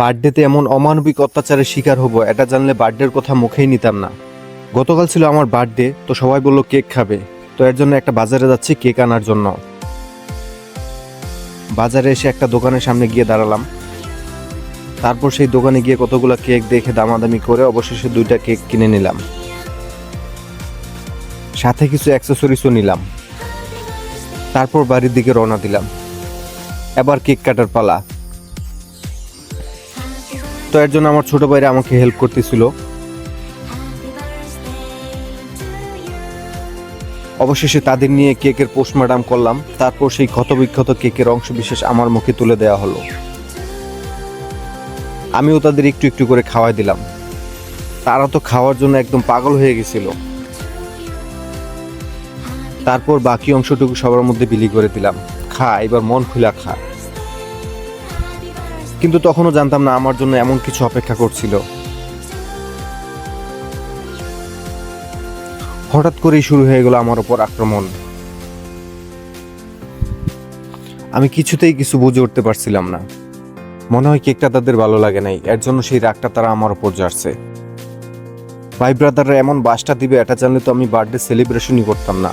বার্থডেতে এমন অমানবিক অত্যাচারের শিকার হব, এটা জানলে বার্থডের কথা মুখেই নিতাম না। গতকাল ছিল আমার বার্থডে, তো সবাই বলল, কেক খাবে। তো এর জন্য একটা বাজারে যাচ্ছি কেক আনার জন্য। বাজারে এসে একটা দোকানের সামনে গিয়ে দাঁড়ালাম। তারপর সেই দোকানে গিয়ে কতগুলো কেক দেখে দামাদামি করে অবশেষে দুইটা কেক কিনে নিলাম। সাথে কিছু অ্যাক্সেসরিজও নিলাম। তারপর বাড়ির দিকে রওনা দিলাম। এবার কেক কাটার পালা। তো এর জন্য আমার ছোট ভাইরা আমাকে হেল্প করতেছিল। অবশেষে তাদের নিয়ে কেকের পোস্টমার্টাম করলাম। তারপর সেই ক্ষতবিক্ষত কেকের অংশ বিশেষ আমার মুখে তুলে দেওয়া হলো। আমিও তাদের একটু একটু করে খাওয়াই দিলাম। তারা তো খাওয়ার জন্য একদম পাগল হয়ে গেছিল। তারপর বাকি অংশটুকু সবার মধ্যে বিলি করে দিলাম। খা, এবার মন খুলা খা। কিন্তু তখনও জানতাম না আমার জন্য এমন কিছু অপেক্ষা করছিল। হঠাৎ করেই শুরু হয়ে গেল আমার ওপর আক্রমণ। আমি কিছুতেই কিছু বুঝে উঠতে পারছিলাম না। মনে হয় কেকটা তাদের ভালো লাগে নাই, এর জন্য সেই রাগটা তারা আমার ওপর যাচ্ছে ভাই ব্রাদাররা এমন বাসটা দিবে, এটা জানলে তো আমি বার্থডে সেলিব্রেশনই করতাম না।